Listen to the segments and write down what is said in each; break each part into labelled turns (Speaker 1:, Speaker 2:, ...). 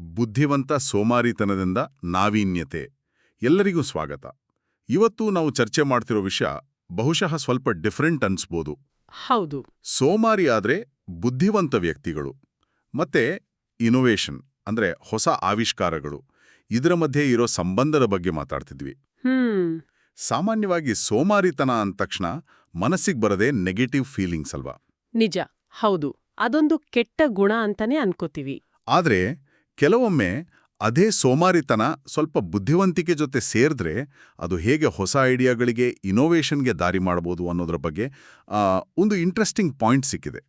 Speaker 1: ಬುದ್ಧಿವಂತ ಸೋಮಾರಿತನದಿಂದ ನಾವೀನ್ಯತೆ. ಎಲ್ಲರಿಗೂ ಸ್ವಾಗತ. ಇವತ್ತು ನಾವು ಚರ್ಚೆ ಮಾಡ್ತಿರೋ ವಿಷಯ ಬಹುಶಃ ಸ್ವಲ್ಪ ಡಿಫರೆಂಟ್ ಅನ್ಸ್ಬೋದು.
Speaker 2: ಹೌದು.
Speaker 1: ಸೋಮಾರಿ ಆದರೆ ಬುದ್ಧಿವಂತ ವ್ಯಕ್ತಿಗಳು. ಮತ್ತೆ ಇನೋವೇಷನ್ ಅಂದ್ರೆ ಹೊಸ ಆವಿಷ್ಕಾರಗಳು. ಇದರ ಮಧ್ಯೆ ಇರೋ ಸಂಬಂಧದ ಬಗ್ಗೆ ಮಾತಾಡ್ತಿದ್ವಿ. ಸಾಮಾನ್ಯವಾಗಿ ಸೋಮಾರಿತನ ಅಂದ ತಕ್ಷಣ ಮನಸ್ಸಿಗೆ ಬರದೆ ನೆಗೆಟಿವ್ ಫೀಲಿಂಗ್ಸ್ ಅಲ್ವಾ?
Speaker 2: ನಿಜ. ಹೌದು. ಅದೊಂದು ಕೆಟ್ಟ ಗುಣ ಅಂತಾನೆ ಅನ್ಕೋತೀವಿ.
Speaker 1: ಆದ್ರೆ ಕೆಲವೊಮ್ಮೆ ಅದೇ ಸೋಮಾರಿತನ ಸ್ವಲ್ಪ ಬುದ್ಧಿವಂತಿಕೆ ಜೊತೆ ಸೇರಿದ್ರೆ ಅದು ಹೇಗೆ ಹೊಸ ಐಡಿಯಾಗಳಿಗೆ ಇನೋವೇಷನ್ಗೆ ದಾರಿ ಮಾಡಬಹುದು ಅನ್ನೋದ್ರ ಬಗ್ಗೆ ಒಂದು ಇಂಟ್ರೆಸ್ಟಿಂಗ್ ಪಾಯಿಂಟ್ ಸಿಕ್ಕಿದೆ.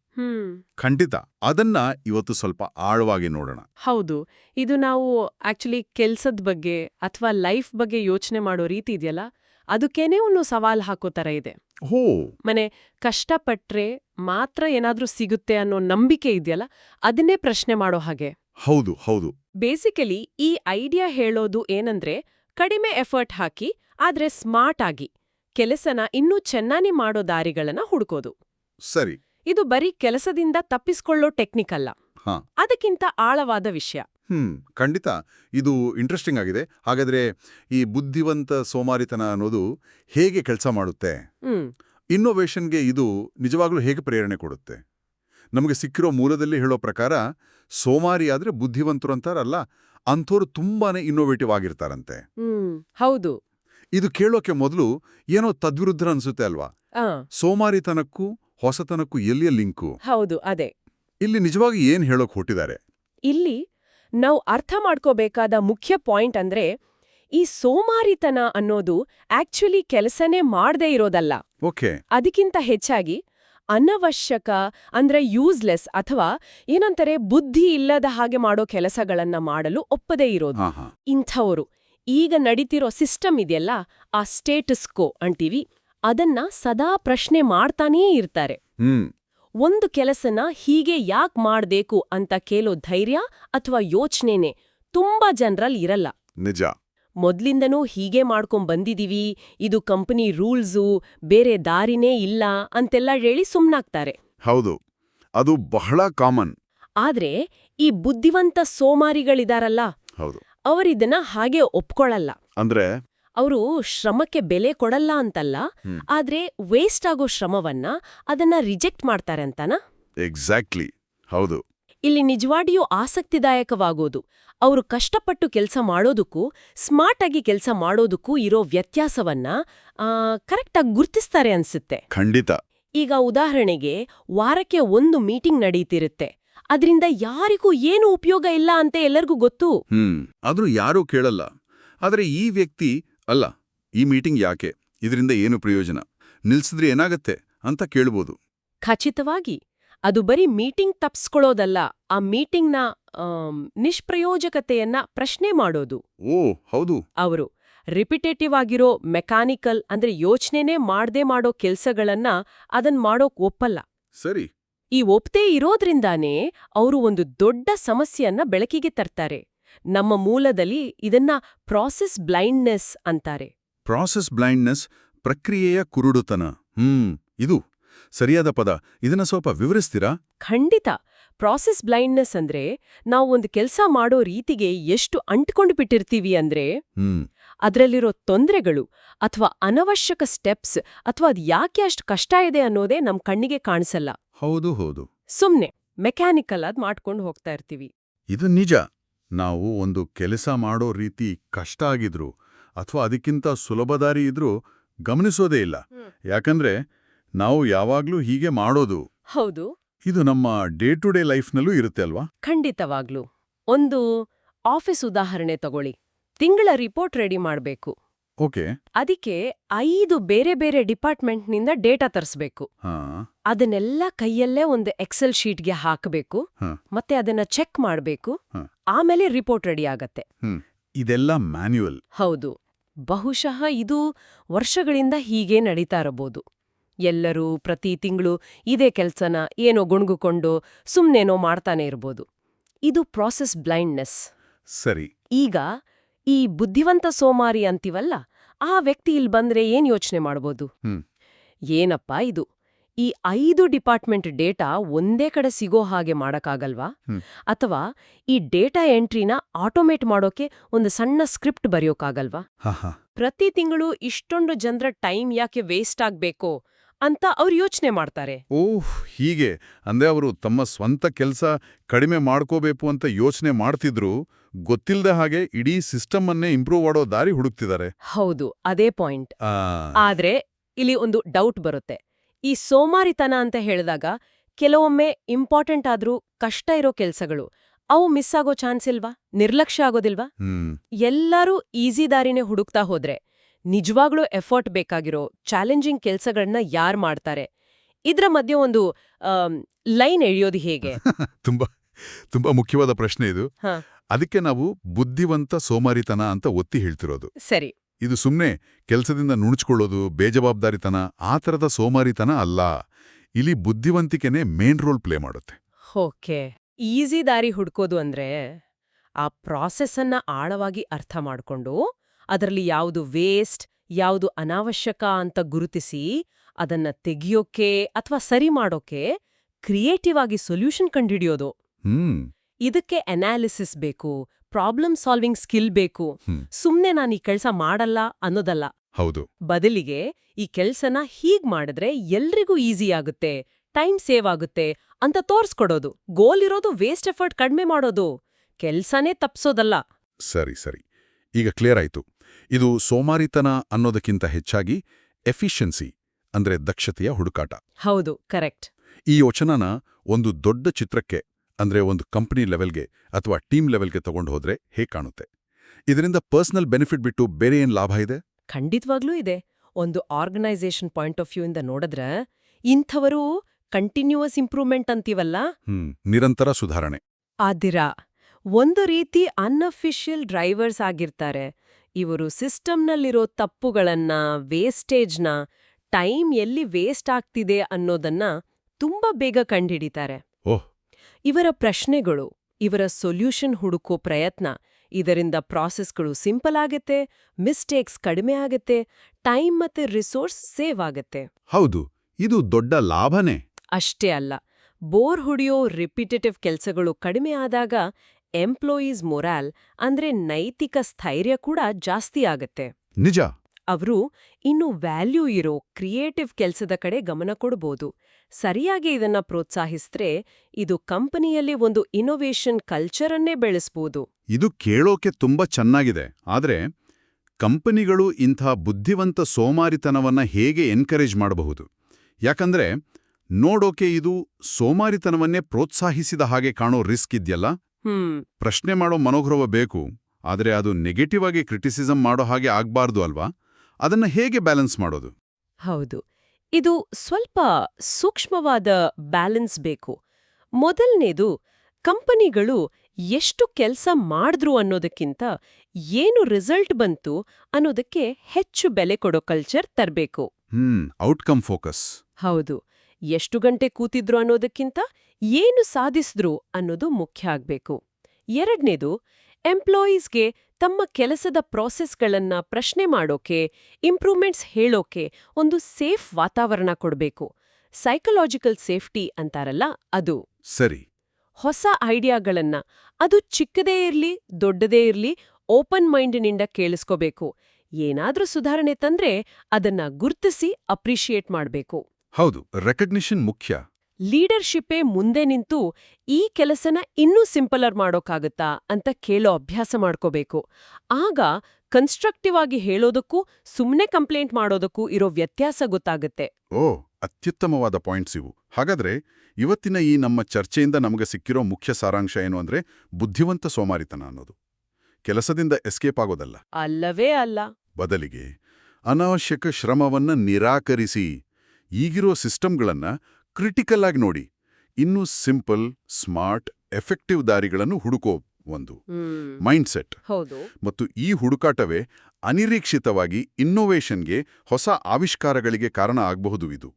Speaker 1: ಖಂಡಿತ. ಅದನ್ನ ಇವತ್ತು ಸ್ವಲ್ಪ ಆಳವಾಗಿ ನೋಡೋಣ.
Speaker 2: ಹೌದು. ಇದು ನಾವು ಆಕ್ಚುಲಿ ಕೆಲ್ಸದ ಬಗ್ಗೆ ಅಥವಾ ಲೈಫ್ ಬಗ್ಗೆ ಯೋಚನೆ ಮಾಡೋ ರೀತಿ ಇದೆಯಲ್ಲ ಅದಕ್ಕೇನೆ ಒಂದು ಸವಾಲ್ ಹಾಕೋ ತರ ಇದೆ.
Speaker 1: ಹೋ.
Speaker 2: ಮನೆ ಕಷ್ಟಪಟ್ರೆ ಮಾತ್ರ ಏನಾದ್ರೂ ಸಿಗುತ್ತೆ ಅನ್ನೋ ನಂಬಿಕೆ ಇದೆಯಲ್ಲ ಅದನ್ನೇ ಪ್ರಶ್ನೆ ಮಾಡೋ ಹಾಗೆ.
Speaker 1: ಹೌದು ಹೌದು.
Speaker 2: ಬೇಸಿಕಲಿ ಈ ಐಡಿಯಾ ಹೇಳೋದು ಏನಂದ್ರೆ ಕಡಿಮೆ ಎಫರ್ಟ್ ಹಾಕಿ ಆದ್ರೆ ಸ್ಮಾರ್ಟ್ ಆಗಿ ಕೆಲಸನ ಇನ್ನೂ ಚೆನ್ನಾಗಿ ಮಾಡೋ ದಾರಿಗಳನ್ನ ಹುಡುಕೋದು.
Speaker 1: ಸರಿ.
Speaker 2: ಇದು ಬರೀ ಕೆಲಸದಿಂದ ತಪ್ಪಿಸ್ಕೊಳ್ಳೋ ಟೆಕ್ನಿಕ್ ಅಲ್ಲ.
Speaker 1: ಹಾ.
Speaker 2: ಅದಕ್ಕಿಂತ ಆಳವಾದ ವಿಷಯ.
Speaker 1: ಹ್ಮ್ ಖಂಡಿತ. ಇದು ಇಂಟ್ರೆಸ್ಟಿಂಗ್ ಆಗಿದೆ. ಹಾಗಾದ್ರೆ ಈ ಬುದ್ಧಿವಂತ ಸೋಮಾರಿತನ ಅನ್ನೋದು ಹೇಗೆ ಕೆಲಸ ಮಾಡುತ್ತೆ?
Speaker 2: ಹ್ಮ್.
Speaker 1: ಇನ್ನೋವೇಷನ್ಗೆ ಇದು ನಿಜವಾಗ್ಲೂ ಹೇಗೆ ಪ್ರೇರಣೆ ಕೊಡುತ್ತೆ? ನಮಗೆ ಸಿಕ್ಕಿರೋ ಮೂಲದಲ್ಲಿ ಹೇಳೋ ಪ್ರಕಾರ ಸೋಮಾರಿ ಆದ್ರೆ ಬುದ್ಧಿವಂತರು ಅಂತಾರಲ್ಲ ಅಂಥವ್ರು ತುಂಬಾನೇ ಇನ್ನೋವೇಟಿವ್ ಆಗಿರ್ತಾರಂತೆ.
Speaker 2: ಹೌದು.
Speaker 1: ಇದು ಕೇಳೋಕೆ ಮೊದಲು ಏನೋ ತದ್ವಿರುದ್ಧ ಅನ್ಸುತ್ತೆ ಅಲ್ವಾ? ಸೋಮಾರಿತನಕ್ಕೂ ಹೊಸತನಕ್ಕೂ ಎಲ್ಲಿಯ ಲಿಂಕು?
Speaker 2: ಹೌದು ಅದೇ.
Speaker 1: ಇಲ್ಲಿ ನಿಜವಾಗಿ ಏನ್ ಹೇಳೋಕ್ ಹೊಟ್ಟಿದ್ದಾರೆ
Speaker 2: ಇಲ್ಲಿ ನಾವು ಅರ್ಥ ಮಾಡ್ಕೋಬೇಕಾದ ಮುಖ್ಯ ಪಾಯಿಂಟ್ ಅಂದ್ರೆ ಈ ಸೋಮಾರಿತನ ಅನ್ನೋದು ಆಕ್ಚುಲಿ ಕೆಲಸನೇ ಮಾಡದೇ ಇರೋದಲ್ಲ.
Speaker 1: ಓಕೆ.
Speaker 2: ಅದಕ್ಕಿಂತ ಹೆಚ್ಚಾಗಿ ಅನವಶ್ಯಕ ಅಂದ್ರೆ ಯೂಸ್ಲೆಸ್ ಅಥವಾ ಏನಂತಾರೆ ಬುದ್ಧಿ ಇಲ್ಲದ ಹಾಗೆ ಮಾಡೋ ಕೆಲಸಗಳನ್ನು ಮಾಡಲು ಒಪ್ಪದೇ ಇರೋದು. ಇಂಥವರು. ಈಗ ನಡೀತಿರೋ ಸಿಸ್ಟಮ್ ಇದೆಯಲ್ಲ ಆ ಸ್ಟೇಟಸ್ ಕೋ ಅಂತೀವಿ. ಅದನ್ನ ಸದಾ ಪ್ರಶ್ನೆ ಮಾಡ್ತಾನೇ ಇರ್ತಾರೆ. ಒಂದು ಕೆಲಸನ ಹೀಗೆ ಯಾಕ್ ಮಾಡ್ಬೇಕು ಅಂತ ಕೇಳೋ ಧೈರ್ಯ ಅಥವಾ ಯೋಚನೆನೆ ತುಂಬಾ ಜನರಲ್ಲಿ ಇರಲ್ಲ.
Speaker 1: ನಿಜ.
Speaker 2: ಮೊದ್ಲಿಂದನೂ ಹೀಗೆ ಮಾಡ್ಕೊಂಬಂದಿದೀವಿ ಇದು ಕಂಪನಿ ರೂಲ್ಸು ಬೇರೆ ದಾರಿನೇ ಇಲ್ಲ ಅಂತೆಲ್ಲ ಹೇಳಿ ಸುಮ್ನಾಗ್ತಾರೆ.
Speaker 1: ಹೌದು ಅದು ಬಹಳ ಕಾಮನ್.
Speaker 2: ಆದ್ರೆ ಈ ಬುದ್ಧಿವಂತ ಸೋಮಾರಿಗಳಿದಾರಲ್ಲ
Speaker 1: ಹೌದು.
Speaker 2: ಅವರಿದನ್ನ ಹಾಗೆ ಒಪ್ಕೊಳ್ಳಲ್ಲ
Speaker 1: ಅಂದ್ರೆ?
Speaker 2: ಅವರು ಶ್ರಮಕ್ಕೆ ಬೆಲೆ ಕೊಡಲ್ಲ ಅಂತಲ್ಲ ಆದ್ರೆ ವೇಸ್ಟ್ ಆಗೋ ಶ್ರಮವನ್ನ ಅದನ್ನ ರಿಜೆಕ್ಟ್ ಮಾಡ್ತಾರೆ ಅಂತನಾ?
Speaker 1: ಎಕ್ಸಾಕ್ಟ್ಲಿ ಹೌದು.
Speaker 2: ಇಲ್ಲಿ ನಿಜವಾಗಿಯೂ ಆಸಕ್ತಿದಾಯಕವಾಗೋದು. ಅವರು ಕಷ್ಟಪಟ್ಟು ಕೆಲಸ ಮಾಡೋದಕ್ಕೂ ಸ್ಮಾರ್ಟ್ ಆಗಿ ಕೆಲಸ ಮಾಡೋದಕ್ಕೂ ಇರೋ ವ್ಯತ್ಯಾಸವನ್ನ ಕರೆಕ್ಟಾಗಿ ಗುರ್ತಿಸ್ತಾರೆ ಅನ್ಸುತ್ತೆ.
Speaker 1: ಖಂಡಿತ.
Speaker 2: ಈಗ ಉದಾಹರಣೆಗೆ ವಾರಕ್ಕೆ ಒಂದು ಮೀಟಿಂಗ್ ನಡೀತಿರುತ್ತೆ. ಅದ್ರಿಂದ ಯಾರಿಗೂ ಏನು ಉಪಯೋಗ ಇಲ್ಲ ಅಂತ ಎಲ್ಲರಿಗೂ ಗೊತ್ತು?
Speaker 1: ಹ್ಮ್ ಆದ್ರೂ ಯಾರೂ ಕೇಳಲ್ಲ. ಆದರೆ ಈ ವ್ಯಕ್ತಿ ಅಲ್ಲ ಈ ಮೀಟಿಂಗ್ ಯಾಕೆ? ಇದರಿಂದ ಏನು ಪ್ರಯೋಜನ? ನಿಲ್ಸಿದ್ರೆ ಏನಾಗತ್ತೆ? ಅಂತ ಕೇಳ್ಬೋದು.
Speaker 2: ಖಚಿತವಾಗಿ ಅದು ಬರೀ ಮೀಟಿಂಗ್ ತಪ್ಸ್ಕೊಳ್ಳೋದಲ್ಲ ಆ ಮೀಟಿಂಗ್ನ ನ ನಿಷ್ಪ್ರಯೋಜಕತೆಯನ್ನ ಪ್ರಶ್ನೆ ಮಾಡೋದು.
Speaker 1: ಓ ಹೌದು.
Speaker 2: ಅವರು ರಿಪಿಟೇಟಿವ್ ಆಗಿರೋ ಮೆಕ್ಯಾನಿಕಲ್ ಅಂದ್ರೆ ಯೋಚನೆನೇ ಮಾಡ್ದೇ ಮಾಡೋ ಕೆಲ್ಸಗಳನ್ನ ಅದನ್ ಮಾಡೋಕ್ ಒಪ್ಪಲ್ಲ.
Speaker 1: ಸರಿ.
Speaker 2: ಈ ಒಪ್ತೇ ಇರೋದ್ರಿಂದಾನೇ ಅವರು ಒಂದು ದೊಡ್ಡ ಸಮಸ್ಯೆಯನ್ನ ಬೆಳಕಿಗೆ ತರ್ತಾರೆ. ನಮ್ಮ ಮೂಲದಲ್ಲಿ ಇದನ್ನ ಪ್ರಾಸೆಸ್ ಬ್ಲೈಂಡ್ನೆಸ್ ಅಂತಾರೆ.
Speaker 1: ಪ್ರಾಸೆಸ್ ಬ್ಲೈಂಡ್ನೆಸ್ ಪ್ರಕ್ರಿಯೆಯ ಕುರುಡುತನ. ಹ್ಮ್ ಇದು. ಸರಿಯಾದ ಪದ. ಇದನ್ನ ಸ್ವಲ್ಪ ವಿವರಿಸ್ತೀರಾ?
Speaker 2: ಖಂಡಿತ. ಪ್ರಾಸೆಸ್ ಬ್ಲೈಂಡ್ನೆಸ್ ಅಂದ್ರೆ ನಾವು ಒಂದು ಕೆಲಸ ಮಾಡೋ ರೀತಿಗೆ ಎಷ್ಟು ಅಂಟ್ಕೊಂಡು ಬಿಟ್ಟಿರ್ತೀವಿ ಅಂದ್ರೆ
Speaker 1: ಅದರಲ್ಲಿರೋ
Speaker 2: ಅದ್ರಲ್ಲಿರೋ ತೊಂದರೆಗಳು ಅಥವಾ ಅನವಶ್ಯಕ ಸ್ಟೆಪ್ಸ್ ಅಥವಾ ಅದು ಯಾಕೆ ಅಷ್ಟು ಕಷ್ಟ ಇದೆ ಅನ್ನೋದೇ ನಮ್ ಕಣ್ಣಿಗೆ ಕಾಣಿಸಲ್ಲ.
Speaker 1: ಹೌದು ಹೌದು.
Speaker 2: ಸುಮ್ನೆ ಮೆಕ್ಯಾನಿಕಲ್ ಅದ್ ಮಾಡ್ಕೊಂಡು ಹೋಗ್ತಾ ಇರ್ತೀವಿ.
Speaker 1: ಇದು ನಿಜ. ನಾವು ಒಂದು ಕೆಲಸ ಮಾಡೋ ರೀತಿ ಕಷ್ಟ ಆಗಿದ್ರು ಅಥವಾ ಅದಕ್ಕಿಂತ ಸುಲಭದಾರಿ ಇದ್ರೂ ಗಮನಿಸೋದೇ ಇಲ್ಲ. ಯಾಕಂದ್ರೆ ನಾವು ಯಾವಾಗ್ಲೂ ಹೀಗೆ ಮಾಡೋದು.
Speaker 2: ಹೌದು.
Speaker 1: ಇದು ನಮ್ಮ ಡೇ ಟು ಡೇ ಲೈಫ್ನಲ್ಲೂ ಇರುತ್ತೆ ಅಲ್ವಾ?
Speaker 2: ಖಂಡಿತವಾಗ್ಲೂ. ಒಂದು ಆಫೀಸ್ ಉದಾಹರಣೆ ತಗೊಳ್ಳಿ. ತಿಂಗಳ ರಿಪೋರ್ಟ್ ರೆಡಿ ಮಾಡಬೇಕು.
Speaker 1: ಓಕೆ.
Speaker 2: ಅದಕ್ಕೆ ಐದು ಬೇರೆ ಬೇರೆ ಡಿಪಾರ್ಟ್ಮೆಂಟ್ನಿಂದ ಡೇಟಾ ತರಿಸ್ಬೇಕು. ಅದನ್ನೆಲ್ಲ ಕೈಯಲ್ಲೇ ಒಂದು ಎಕ್ಸೆಲ್ ಶೀಟ್ಗೆ ಹಾಕಬೇಕು.
Speaker 1: ಹ.
Speaker 2: ಮತ್ತೆ ಅದನ್ನ ಚೆಕ್ ಮಾಡಬೇಕು. ಆಮೇಲೆ ರಿಪೋರ್ಟ್ ರೆಡಿ ಆಗತ್ತೆ.
Speaker 1: ಇದೆಲ್ಲ ಮ್ಯಾನ್ಯುಯಲ್
Speaker 2: ಹೌದು. ಬಹುಶಃ ಇದು ವರ್ಷಗಳಿಂದ ಹೀಗೆ ನಡೀತಾ ಇರಬಹುದು. ಎಲ್ಲರೂ ಪ್ರತಿ ತಿಂಗಳು ಇದೇ ಕೆಲ್ಸನ ಏನೋ ಗುಣಗುಕೊಂಡು ಸುಮ್ನೇನೋ ಮಾಡ್ತಾನೆ ಇರ್ಬೋದು. ಇದು ಪ್ರಾಸೆಸ್ ಬ್ಲೈಂಡ್ನೆಸ್
Speaker 1: ಸರಿ.
Speaker 2: ಈಗ ಈ ಬುದ್ಧಿವಂತ ಸೋಮಾರಿ ಅಂತೀವಲ್ಲ ಆ ವ್ಯಕ್ತಿ ಇಲ್ಲಿ ಬಂದ್ರೆ ಏನ್ ಯೋಚನೆ ಮಾಡ್ಬೋದು. ಏನಪ್ಪಾ ಇದು? ಈ ಐದು ಡಿಪಾರ್ಟ್ಮೆಂಟ್ ಡೇಟಾ ಒಂದೇ ಕಡೆ ಸಿಗೋ ಹಾಗೆ ಮಾಡಕ್ಕಾಗಲ್ವಾ? ಅಥವಾ ಈ ಡೇಟಾ ಎಂಟ್ರಿನ ಆಟೋಮೇಟ್ ಮಾಡೋಕೆ ಒಂದು ಸಣ್ಣ ಸ್ಕ್ರಿಪ್ಟ್ ಬರೆಯೋಕ್ಕಾಗಲ್ವಾ ಪ್ರತಿ ತಿಂಗಳು ಇಷ್ಟೊಂದು ಜನರ ಟೈಮ್ ಯಾಕೆ ವೇಸ್ಟ್ ಆಗ್ಬೇಕು ಅಂತ ಅವ್ರು ಯೋಚನೆ ಮಾಡ್ತಾರೆ.
Speaker 1: ಓಹ್ ಹೀಗೆ. ಅಂದ್ರೆ ಅವರು ತಮ್ಮ ಸ್ವಂತ ಕೆಲಸ ಕಡಿಮೆ ಮಾಡ್ಕೋಬೇಕು ಅಂತ ಯೋಚನೆ ಮಾಡ್ತಿದ್ರು ಗೊತ್ತಿಲ್ಲದ ಹಾಗೆ ಇಡೀ ಸಿಸ್ಟಮ್ ಅನ್ನೇ ಇಂಪ್ರೂವ್ ಮಾಡೋ ದಾರಿ ಹುಡುಕ್ತಿದ್ದಾರೆ.
Speaker 2: ಹೌದು ಅದೇ ಪಾಯಿಂಟ್. ಆದ್ರೆ ಇಲ್ಲಿ ಒಂದು ಡೌಟ್ ಬರುತ್ತೆ. ಈ ಸೋಮಾರಿತನ ಅಂತ ಹೇಳಿದಾಗ ಕೆಲವೊಮ್ಮೆ ಇಂಪಾರ್ಟೆಂಟ್ ಆದ್ರೂ ಕಷ್ಟ ಇರೋ ಕೆಲ್ಸಗಳು ಅವು ಮಿಸ್ ಆಗೋ ಚಾನ್ಸ್ ಇಲ್ವಾ? ನಿರ್ಲಕ್ಷ್ಯ ಆಗೋದಿಲ್ವಾ? ಎಲ್ಲರೂ ಈಸಿ ದಾರಿನೇ ಹುಡುಕ್ತಾ ಹೋದ್ರೆ ನಿಜವಾಗ್ಲೂ ಎಫರ್ಟ್ ಬೇಕಾಗಿರೋ ಚಾಲೆಂಜಿಂಗ್ ಕೆಲಸಗಳನ್ನ ಯಾರು ಮಾಡ್ತಾರೆ? ಇದ್ರ ಮಧ್ಯೆ ಒಂದು ಲೈನ್ ಎಳೆಯೋದು ಹೇಗೆ?
Speaker 1: ತುಂಬಾ ತುಂಬಾ ಮುಖ್ಯವಾದ ಪ್ರಶ್ನೆ ಇದು. ಅದಕ್ಕೆ ನಾವು ಬುದ್ಧಿವಂತ ಸೋಮಾರಿತನ ಅಂತ ಒತ್ತಿ ಹೇಳ್ತಿರೋದು.
Speaker 2: ಸರಿ.
Speaker 1: ಇದು ಸುಮ್ಮನೆ ಕೆಲಸದಿಂದ ನುಣುಚ್ಕೊಳ್ಳೋದು ಬೇಜವಾಬ್ದಾರಿತನ ಆ ಥರದ ಸೋಮಾರಿತನ ಅಲ್ಲ. ಇಲ್ಲಿ ಬುದ್ಧಿವಂತಿಕೆನೇ ಮೇನ್ ರೋಲ್ ಪ್ಲೇ ಮಾಡುತ್ತೆ.
Speaker 2: ಓಕೆ. ಈಸಿ ದಾರಿ ಹುಡ್ಕೋದು ಅಂದ್ರೆ ಆ ಪ್ರಾಸೆಸ್ ಅನ್ನ ಆಳವಾಗಿ ಅರ್ಥ ಮಾಡ್ಕೊಂಡು ಅದರಲ್ಲಿ ಯಾವುದು ವೇಸ್ಟ್ ಯಾವುದು ಅನಾವಶ್ಯಕ ಅಂತ ಗುರುತಿಸಿ ಅದನ್ನ ತೆಗಿಯೋಕೆ ಅಥವಾ ಸರಿ ಮಾಡೋಕೆ ಕ್ರಿಯೇಟಿವ್ ಆಗಿ ಸೊಲ್ಯೂಷನ್ ಕಂಡುಹಿಡಿಯೋದು. ಇದಕ್ಕೆ ಅನಾಲಿಸಿಸ್ ಬೇಕು ಪ್ರಾಬ್ಲಮ್ ಸಾಲ್ವಿಂಗ್ ಸ್ಕಿಲ್ ಬೇಕು. ಸುಮ್ನೆ ನಾನು ಈ ಕೆಲಸ ಮಾಡಲ್ಲ ಅನ್ನೋದಲ್ಲ.
Speaker 1: ಹೌದು.
Speaker 2: ಬದಲಿಗೆ ಈ ಕೆಲ್ಸನ ಹೀಗ್ ಮಾಡಿದ್ರೆ ಎಲ್ರಿಗೂ ಈಸಿ ಆಗುತ್ತೆ ಟೈಮ್ ಸೇವ್ ಆಗುತ್ತೆ ಅಂತ ತೋರ್ಸ್ಕೊಡೋದು. ಗೋಲ್ ಇರೋದು ವೇಸ್ಟ್ ಎಫರ್ಟ್ ಕಡಿಮೆ ಮಾಡೋದು. ಕೆಲ್ಸನೇ ತಪ್ಸೋದಲ್ಲ.
Speaker 1: ಸರಿ ಸರಿ. ಈಗ ಕ್ಲಿಯರ್ ಆಯ್ತು. ಇದು ಸೋಮಾರಿತನ ಅನ್ನೋದಕ್ಕಿಂತ ಹೆಚ್ಚಾಗಿ ಎಫಿಷಿಯನ್ಸಿ ಅಂದ್ರೆ ದಕ್ಷತೆಯ ಹುಡುಕಾಟ.
Speaker 2: ಹೌದು ಕರೆಕ್ಟ್
Speaker 1: ಈ ಯೋಚನಾನ ಒಂದು ದೊಡ್ಡ ಚಿತ್ರಕ್ಕೆ ಅಂದ್ರೆ ಒಂದು ಕಂಪನಿ ಲೆವೆಲ್ಗೆ ಅಥವಾ ಟೀಮ್ ಲೆವೆಲ್ಗೆ ತಗೊಂಡು ಹೋದ್ರೆ ಹೇಗೆ ಕಾಣುತ್ತೆ? ಇದರಿಂದ ಪರ್ಸನಲ್ ಬೆನಿಫಿಟ್ ಬಿಟ್ಟು ಬೇರೆ ಏನು ಲಾಭ ಇದೆ?
Speaker 2: ಖಂಡಿತವಾಗ್ಲೂ ಇದೆ. ಒಂದು ಆರ್ಗನೈಸೇಷನ್ ಪಾಯಿಂಟ್ ಆಫ್ ವ್ಯೂ ಇಂದ ನೋಡಿದ್ರೆ ಇಂಥವರು ಕಂಟಿನ್ಯೂಸ್ ಇಂಪ್ರೂವ್ಮೆಂಟ್ ಅಂತೀವಲ್ಲ?
Speaker 1: ನಿರಂತರ ಸುಧಾರಣೆ.
Speaker 2: ಆದಿರ. ಒಂದು ರೀತಿ ಅನ್ಅಫಿಷಿಯಲ್ ಡ್ರೈವರ್ಸ್ ಆಗಿರ್ತಾರೆ. ಇವರು ಸಿಸ್ಟಮ್ನಲ್ಲಿರೋ ತಪ್ಪುಗಳನ್ನ ವೇಸ್ಟೇಜ್ನ ಟೈಮ್ ಎಲ್ಲಿ ವೇಸ್ಟ್ ಆಗ್ತಿದೆ ಅನ್ನೋದನ್ನ ತುಂಬಾ ಬೇಗ ಕಂಡುಹಿಡಿತಾರೆ ಇವರ ಪ್ರಶ್ನೆಗಳು ಇವರ ಸೊಲ್ಯೂಷನ್ ಹುಡುಕೋ ಪ್ರಯತ್ನ ಇದರಿಂದ ಪ್ರಾಸೆಸ್ಗಳು ಸಿಂಪಲ್ ಆಗತ್ತೆ ಮಿಸ್ಟೇಕ್ಸ್ ಕಡಿಮೆ ಆಗತ್ತೆ ಟೈಮ್ ಮತ್ತೆ ರಿಸೋರ್ಸ್ ಸೇವ್ ಆಗತ್ತೆ.
Speaker 1: ಹೌದು ಇದು ದೊಡ್ಡ ಲಾಭನೇ.
Speaker 2: ಅಷ್ಟೇ ಅಲ್ಲ ಬೋರ್ ಹುಡಿಯೋ ರಿಪಿಟೇಟಿವ್ ಕೆಲಸಗಳು ಕಡಿಮೆ ಆದಾಗ ಎಂಪ್ಲಾಯೀಸ್ ಮೊರಾಲ್ ಅಂದ್ರೆ ನೈತಿಕ ಸ್ಥೈರ್ಯ ಕೂಡ ಜಾಸ್ತಿ ಆಗತ್ತೆ.
Speaker 1: ನಿಜ.
Speaker 2: ಅವರು ಇನ್ನು ವ್ಯಾಲ್ಯೂ ಇರೋ ಕ್ರಿಯೇಟಿವ್ ಕೆಲಸದ ಕಡೆ ಗಮನ ಕೊಡ್ಬೋದು. ಸರಿಯಾಗಿ ಇದನ್ನ ಪ್ರೋತ್ಸಾಹಿಸಿದ್ರೆ ಇದು ಕಂಪನಿಯಲ್ಲಿ ಒಂದು ಇನೋವೇಷನ್ ಕಲ್ಚರನ್ನೇ ಬೆಳೆಸ್ಬೋದು.
Speaker 1: ಇದು ಕೇಳೋಕೆ ತುಂಬಾ ಚೆನ್ನಾಗಿದೆ. ಆದ್ರೆ ಕಂಪನಿಗಳು ಇಂಥ ಬುದ್ಧಿವಂತ ಸೋಮಾರಿತನವನ್ನ ಹೇಗೆ ಎನ್ಕರೇಜ್ ಮಾಡಬಹುದು? ಯಾಕಂದ್ರೆ ನೋಡೋಕೆ ಇದು ಸೋಮಾರಿತನವನ್ನೇ ಪ್ರೋತ್ಸಾಹಿಸಿದ ಹಾಗೆ ಕಾಣೋ ರಿಸ್ಕ್ ಇದೆಯಲ್ಲ? ಪ್ರಶ್ನೆ ಮಾಡೋ ಮನೋಗ್ರವ ಬೇಕು ಆದರೆ ಅದು ನೆಗೆಟಿವ್ ಆಗಿ ಕ್ರಿಟಿಸಿಸಮ್ ಮಾಡೋ ಹಾಗೆ ಆಗ್ಬಾರ್ದು ಅಲ್ವಾ? ಅದನ್ನ ಹೇಗೆ ಬ್ಯಾಲೆನ್ಸ್ ಮಾಡೋದು?
Speaker 2: ಹೌದು. ಇದು ಸ್ವಲ್ಪ ಸೂಕ್ಷ್ಮವಾದ ಬ್ಯಾಲೆನ್ಸ್ ಬೇಕು. ಮೊದಲನೇದು ಕಂಪನಿಗಳು ಎಷ್ಟು ಕೆಲಸ ಮಾಡಿದ್ರು ಅನ್ನೋದಕ್ಕಿಂತ ಏನು ರಿಸಲ್ಟ್ ಬಂತು ಅನ್ನೋದಕ್ಕೆ ಹೆಚ್ಚು ಬೆಲೆ ಕೊಡೋ ಕಲ್ಚರ್ ತರಬೇಕು.
Speaker 1: ಹ್ಮ್ ಔಟ್ಕಮ್ ಫೋಕಸ್
Speaker 2: ಹೌದು. ಎಷ್ಟು ಗಂಟೆ ಕೂತಿದ್ರು ಅನ್ನೋದಕ್ಕಿಂತ ಏನು ಸಾಧಿಸಿದ್ರು ಅನ್ನೋದು ಮುಖ್ಯ ಆಗ್ಬೇಕು. ಎರಡನೇದು ಎಂಪ್ಲಾಯೀಸ್ಗೆ ತಮ್ಮ ಕೆಲಸದ ಪ್ರಾಸೆಸ್ಗಳನ್ನ ಪ್ರಶ್ನೆ ಮಾಡೋಕೆ ಇಂಪ್ರೂವ್ಮೆಂಟ್ಸ್ ಹೇಳೋಕೆ ಒಂದು ಸೇಫ್ ವಾತಾವರಣ ಕೊಡಬೇಕು. ಸೈಕಲಾಜಿಕಲ್ ಸೇಫ್ಟಿ ಅಂತಾರಲ್ಲ ಅದು.
Speaker 1: ಸರಿ.
Speaker 2: ಹೊಸ ಐಡಿಯಾಗಳನ್ನ ಅದು ಚಿಕ್ಕದೇ ಇರ್ಲಿ ದೊಡ್ಡದೇ ಇರ್ಲಿ ಓಪನ್ ಮೈಂಡಿನಿಂದ ಕೇಳಿಸ್ಕೋಬೇಕು. ಏನಾದ್ರೂ ಸುಧಾರಣೆ ತಂದ್ರೆ ಅದನ್ನ ಗುರುತಿಸಿ ಅಪ್ರಿಷಿಯೇಟ್ ಮಾಡಬೇಕು.
Speaker 1: ಹೌದು ರೆಕಗ್ನಿಷನ್ ಮುಖ್ಯ.
Speaker 2: ಲೀಡರ್ಶಿಪ್ಪೇ ಮುಂದೆ ನಿಂತು ಈ ಕೆಲಸನ ಇನ್ನೂ ಸಿಂಪಲರ್ ಮಾಡೋಕ್ಕಾಗತ್ತಾ ಅಂತ ಕೇಳೋ ಅಭ್ಯಾಸ ಮಾಡ್ಕೋಬೇಕು. ಆಗ ಕನ್ಸ್ಟ್ರಕ್ಟಿವ್ ಆಗಿ ಹೇಳೋದಕ್ಕೂ ಸುಮ್ನೆ ಕಂಪ್ಲೇಂಟ್ ಮಾಡೋದಕ್ಕೂ ಇರೋ ವ್ಯತ್ಯಾಸ ಗೊತ್ತಾಗುತ್ತೆ.
Speaker 1: ಓ ಅತ್ಯುತ್ತಮವಾದ ಪಾಯಿಂಟ್ಸ್ ಇವು. ಹಾಗಾದ್ರೆ ಇವತ್ತಿನ ಈ ನಮ್ಮ ಚರ್ಚೆಯಿಂದ ನಮಗೆ ಸಿಕ್ಕಿರೋ ಮುಖ್ಯ ಸಾರಾಂಶ ಏನು ಅಂದ್ರೆ ಬುದ್ಧಿವಂತ ಸೋಮಾರಿತನ ಅನ್ನೋದು. ಕೆಲಸದಿಂದ ಎಸ್ಕೇಪ್ ಆಗೋದಲ್ಲ.
Speaker 2: ಅಲ್ಲವೇ ಅಲ್ಲ.
Speaker 1: ಬದಲಿಗೆ ಅನಾವಶ್ಯಕ ಶ್ರಮವನ್ನ ನಿರಾಕರಿಸಿ ಈಗಿರೋ ಸಿಸ್ಟಮ್ಗಳನ್ನ ಕ್ರಿಟಿಕಲ್ ಆಗಿ ನೋಡಿ. ಇನ್ನೂ ಸಿಂಪಲ್ ಸ್ಮಾರ್ಟ್ ಎಫೆಕ್ಟಿವ್ ದಾರಿಗಳನ್ನು ಹುಡುಕೋ ಒಂದು ಮೈಂಡ್ಸೆಟ್
Speaker 2: ಹೌದು.
Speaker 1: ಮತ್ತು ಈ ಹುಡುಕಾಟವೇ ಅನಿರೀಕ್ಷಿತವಾಗಿ ಇನ್ನೋವೇಷನ್ಗೆ ಹೊಸ ಆವಿಷ್ಕಾರಗಳಿಗೆ ಕಾರಣ ಆಗಬಹುದು ಇದು.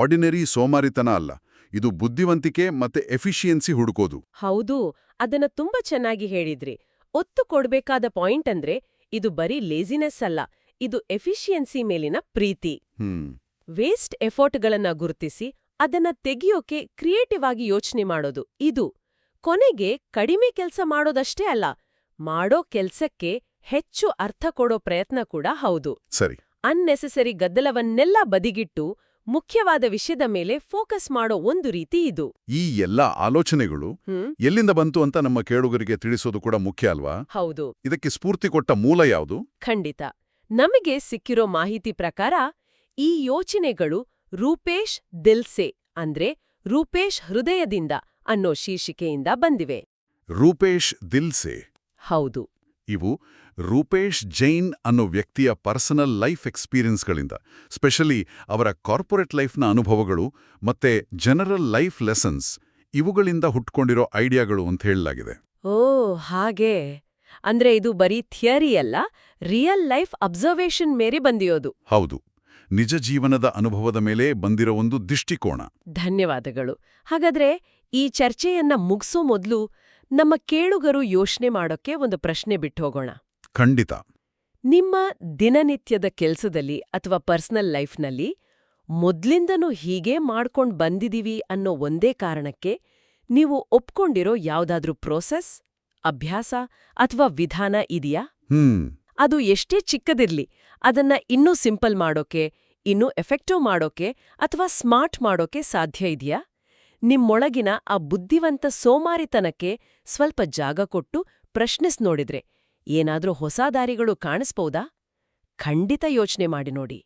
Speaker 1: ಆರ್ಡಿನರಿ ಸೋಮಾರಿತನ ಅಲ್ಲ. ಇದು ಬುದ್ಧಿವಂತಿಕೆ ಮತ್ತೆ ಎಫಿಷಿಯನ್ಸಿ ಹುಡುಕೋದು.
Speaker 2: ಹೌದು. ಅದನ್ನ ತುಂಬಾ ಚೆನ್ನಾಗಿ ಹೇಳಿದ್ರಿ. ಒತ್ತು ಕೊಡ್ಬೇಕಾದ ಪಾಯಿಂಟ್ ಅಂದ್ರೆ ಇದು ಬರೀ ಲೇಸಿನೆಸ್ ಅಲ್ಲ. ಇದು ಎಫಿಷಿಯನ್ಸಿ ಮೇಲಿನ ಪ್ರೀತಿ.
Speaker 1: ಹ್ಮ್.
Speaker 2: ವೇಸ್ಟ್ ಎಫರ್ಟ್ಗಳನ್ನ ಗುರುತಿಸಿ ಅದನ್ನ ತೆಗಿಯೋಕೆ ಕ್ರಿಯೇಟಿವ್ ಆಗಿ ಯೋಚನೆ ಮಾಡೋದು. ಇದು ಕೊನೆಗೆ ಕಡಿಮೆ ಕೆಲ್ಸ ಮಾಡೋದಷ್ಟೇ ಅಲ್ಲ ಮಾಡೋ ಕೆಲ್ಸಕ್ಕೆ ಹೆಚ್ಚು ಅರ್ಥ ಕೊಡೋ ಪ್ರಯತ್ನ ಕೂಡ ಹೌದು.
Speaker 1: ಸರಿ.
Speaker 2: ಅನ್ನೆಸೆಸರಿ ಗದ್ದಲವನ್ನೆಲ್ಲ ಬದಿಗಿಟ್ಟು ಮುಖ್ಯವಾದ ವಿಷಯದ ಮೇಲೆ ಫೋಕಸ್ ಮಾಡೋ ಒಂದು ರೀತಿ ಇದು.
Speaker 1: ಈ ಎಲ್ಲ ಆಲೋಚನೆಗಳು ಎಲ್ಲಿಂದ ಬಂತು ಅಂತ ನಮ್ಮ ಕೇಳುಗರಿಗೆ ತಿಳಿಸೋದು ಕೂಡ ಮುಖ್ಯ ಅಲ್ವಾ?
Speaker 2: ಹೌದು.
Speaker 1: ಇದಕ್ಕೆ ಸ್ಫೂರ್ತಿ ಕೊಟ್ಟ ಮೂಲ ಯಾವುದು?
Speaker 2: ಖಂಡಿತ. ನಮಗೆ ಸಿಕ್ಕಿರೋ ಮಾಹಿತಿ ಪ್ರಕಾರ ಈ ಯೋಚನೆಗಳು ರೂಪೇಶ್ ದಿಲ್ಸೆ ಅಂದ್ರೆ ರೂಪೇಶ್ ಹೃದಯದಿಂದ ಅನ್ನೋ ಶೀರ್ಷಿಕೆಯಿಂದ ಬಂದಿವೆ.
Speaker 1: ರೂಪೇಶ್ ದಿಲ್ಸೆ.
Speaker 2: ಹೌದು.
Speaker 1: ಇವು ರೂಪೇಶ್ ಜೈನ್ ಅನ್ನೋ ವ್ಯಕ್ತಿಯ ಪರ್ಸನಲ್ ಲೈಫ್ ಎಕ್ಸ್ಪೀರಿಯನ್ಸ್ಗಳಿಂದ ಸ್ಪೆಷಲಿ ಅವರ ಕಾರ್ಪೊರೇಟ್ ಲೈಫ್ನ ಅನುಭವಗಳು ಮತ್ತೆ ಜನರಲ್ ಲೈಫ್ ಲೆಸನ್ಸ್ ಇವುಗಳಿಂದ ಹುಟ್ಕೊಂಡಿರೋ ಐಡಿಯಾಗಳು ಅಂತ ಹೇಳಲಾಗಿದೆ.
Speaker 2: ಓ ಹಾಗೆ. ಅಂದ್ರೆ ಇದು ಬರೀ ಥಿಯರಿ ಅಲ್ಲ ರಿಯಲ್ ಲೈಫ್ ಅಬ್ಸರ್ವೇಷನ್ ಮೇರೆ ಬಂದಿಯೋದು.
Speaker 1: ಹೌದು. ನಿಜ ಜೀವನದ ಅನುಭವದ ಮೇಲೆ ಬಂದಿರೋ ಒಂದು ದೃಷ್ಟಿಕೋನ.
Speaker 2: ಧನ್ಯವಾದಗಳು. ಹಾಗಾದ್ರೆ ಈ ಚರ್ಚೆಯನ್ನ ಮುಗಿಸೋ ಮೊದಲು ನಮ್ಮ ಕೇಳುಗರು ಯೋಚನೆ ಮಾಡೋಕೆ ಒಂದು ಪ್ರಶ್ನೆ ಬಿಟ್ಟು ಹೋಗೋಣ.
Speaker 1: ಖಂಡಿತ.
Speaker 2: ನಿಮ್ಮ ದಿನನಿತ್ಯದ ಕೆಲಸದಲ್ಲಿ ಅಥವಾ ಪರ್ಸನಲ್ ಲೈಫ್ನಲ್ಲಿ ಮೊದ್ಲಿಂದನೂ ಹೀಗೆ ಮಾಡ್ಕೊಂಡು ಬಂದಿದೀವಿ ಅನ್ನೋ ಒಂದೇ ಕಾರಣಕ್ಕೆ ನೀವು ಒಪ್ಕೊಂಡಿರೋ ಯಾವುದಾದ್ರೂ ಪ್ರೋಸೆಸ್ ಅಭ್ಯಾಸ ಅಥವಾ ವಿಧಾನ ಇದೆಯಾ?
Speaker 1: ಹ್ಮ್.
Speaker 2: ಅದು ಎಷ್ಟೇ ಚಿಕ್ಕದಿರ್ಲಿ, ಅದನ್ನ ಇನ್ನೂ ಸಿಂಪಲ್ ಮಾಡೋಕೆ, ಇನ್ನೂ ಎಫೆಕ್ಟಿವ್ ಮಾಡೋಕೆ ಅಥವಾ ಸ್ಮಾರ್ಟ್ ಮಾಡೋಕೆ ಸಾಧ್ಯ ಇದೆಯಾ? ನಿಮ್ಮೊಳಗಿನ ಆ ಬುದ್ಧಿವಂತ ಸೋಮಾರಿತನಕ್ಕೆ ಸ್ವಲ್ಪ ಜಾಗ ಕೊಟ್ಟು ಪ್ರಶ್ನಿಸ್ ನೋಡಿದ್ರೆ ಏನಾದ್ರೂ ಹೊಸ ದಾರಿಗಳು ಕಾಣಿಸ್ಬೋದಾ? ಖಂಡಿತ ಯೋಚನೆ ಮಾಡಿ ನೋಡಿ.